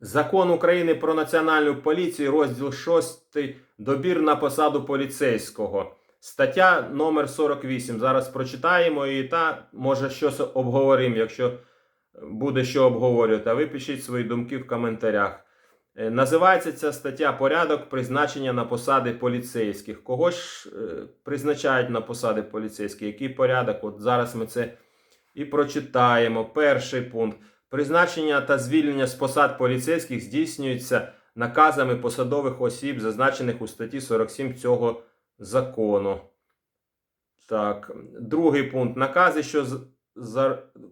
Закон України про національну поліцію, розділ 6. Добір на посаду поліцейського. Стаття номер 48. Зараз прочитаємо і та може щось обговоримо, якщо буде що обговорювати. А ви пишіть свої думки в коментарях. Е, Називається ця стаття Порядок призначення на посади поліцейських. Кого ж е, призначають на посади поліцейських? Який порядок? От зараз ми це і прочитаємо. Перший пункт. Призначення та звільнення з посад поліцейських здійснюється наказами посадових осіб, зазначених у статті 47 цього закону. Так, другий пункт. Накази, що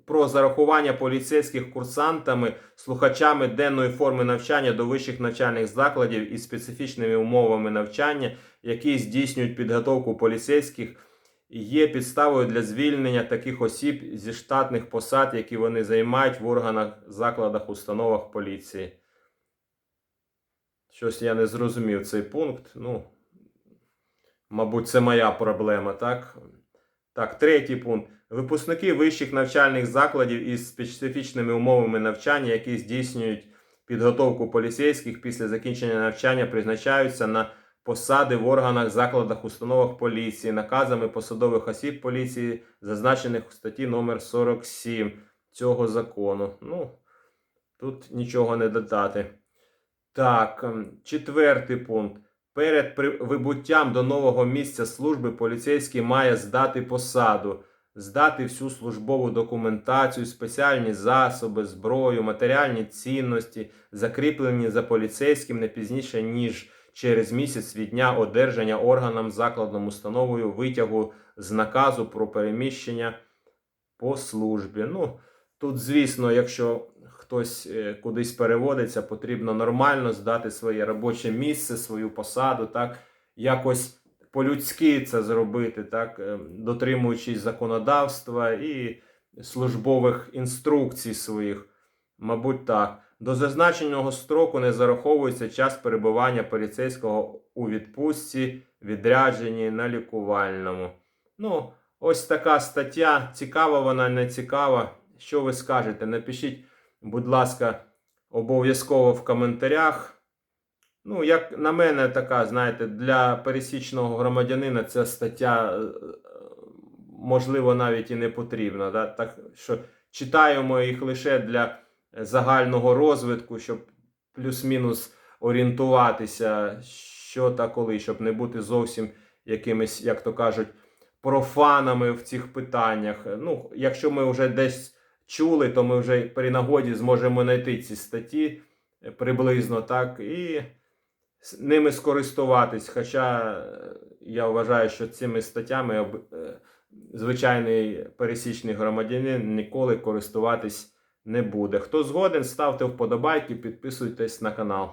про зарахування поліцейських курсантами, слухачами денної форми навчання до вищих навчальних закладів із специфічними умовами навчання, які здійснюють підготовку поліцейських, є підставою для звільнення таких осіб зі штатних посад, які вони займають в органах, закладах, установах поліції. Щось я не зрозумів цей пункт. Ну, мабуть, це моя проблема, так? Так, третій пункт. Випускники вищих навчальних закладів із специфічними умовами навчання, які здійснюють підготовку поліцейських після закінчення навчання, призначаються на посади в органах, закладах, установах поліції, наказами посадових осіб поліції, зазначених у статті номер 47 цього закону. Ну, тут нічого не додати. Так, ем, четвертий пункт. Перед вибуттям до нового місця служби поліцейський має здати посаду, здати всю службову документацію, спеціальні засоби, зброю, матеріальні цінності, закріплені за поліцейським не пізніше, ніж через місяць від дня одержання органам закладом установою витягу з наказу про переміщення по службі. Ну, тут, звісно, якщо хтось е, кудись переводиться, потрібно нормально здати своє робоче місце, свою посаду, так, якось по-людськи це зробити, так, е, дотримуючись законодавства і службових інструкцій своїх. Мабуть, так. До зазначеного строку не зараховується час перебування поліцейського у відпустці, відрядженні на лікувальному. Ну, ось така стаття. Цікава вона, не цікава. Що ви скажете? Напишіть, будь ласка, обов'язково в коментарях. Ну, як на мене, така, знаєте, для пересічного громадянина ця стаття, е, можливо, навіть і не потрібна. Да? Так що читаємо їх лише для загального розвитку, щоб плюс-мінус орієнтуватися, що та коли, щоб не бути зовсім якимись, як то кажуть, профанами в цих питаннях. Ну, якщо ми вже десь чули, то ми вже при нагоді зможемо знайти ці статті приблизно так і ними скористуватись. Хоча е, я вважаю, що цими статтями е, звичайний пересічний громадянин ніколи користуватись не буде. Хто згоден, ставте вподобайки, підписуйтесь на канал.